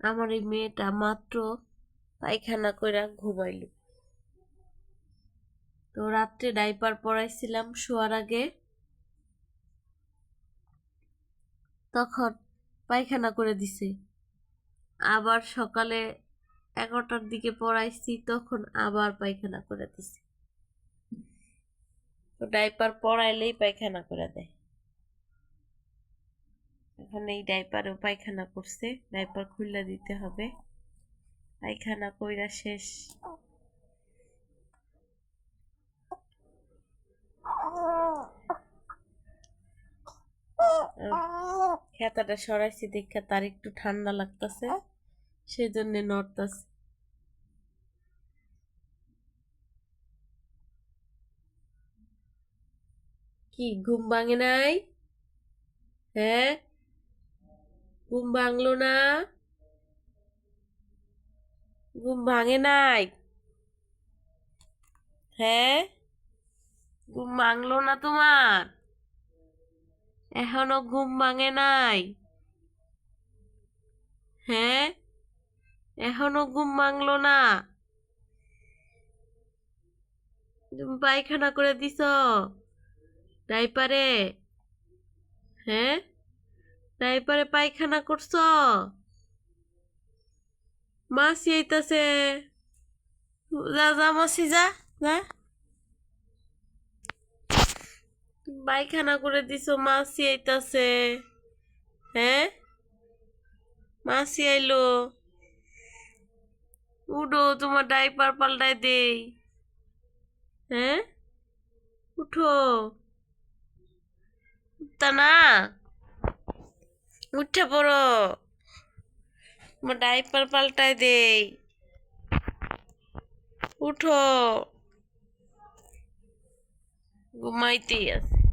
আমার এই মেয়েটা মাত্র পায়খানা করে ঘুমাইল। তো রাত্রে ডাইপার পরাইছিলাম শোয়ার আগে। তখন পায়খানা করে দিছে। আবার সকালে এগারোটার দিকে পড়াইছি, তখন আবার পায়খানা করে দিছে। তো ডাইপার পড়াইলেই পায়খানা করে দেয়। এখন এই ডাইপারেও পায়খানা করছে। ডাইপার খুললা দিতে হবে। পায়খানা কইরা শেষ। খেতাটা সরাইছি, দেখা তার একটু ঠান্ডা লাগতেছে। সেই জন্য নড়তাছে। কি, ঘুম ভাঙে নাই? হ্যাঁ? ঘুম ভাঙলো না? ঘুম ভাঙে নাই? হ্যাঁ? ঘুম ভাঙলো না তোমার? এখনও ঘুম ভাঙে নাই? হ্যাঁ? এখনও ঘুম ভাঙলো না? তুমি পায়খানা করে দিছ? ডাইপারে? হ্যাঁ? ডাইপারে পায়খানা করছ? মাসি আইতাছে। যা যা মাসি, যা যা। পায়খানা করে দিছ, মাসি আইতাছে। হ্যাঁ? মাসি আইলো। উঠো, তোমার ডাইপার পাল্টাই দেই। হ্যাঁ? উঠো। উঠতা না। উঠে পড়ো। ডাইপার পাল্টাই দেই। উঠো। ঘুমাইতেই আছে।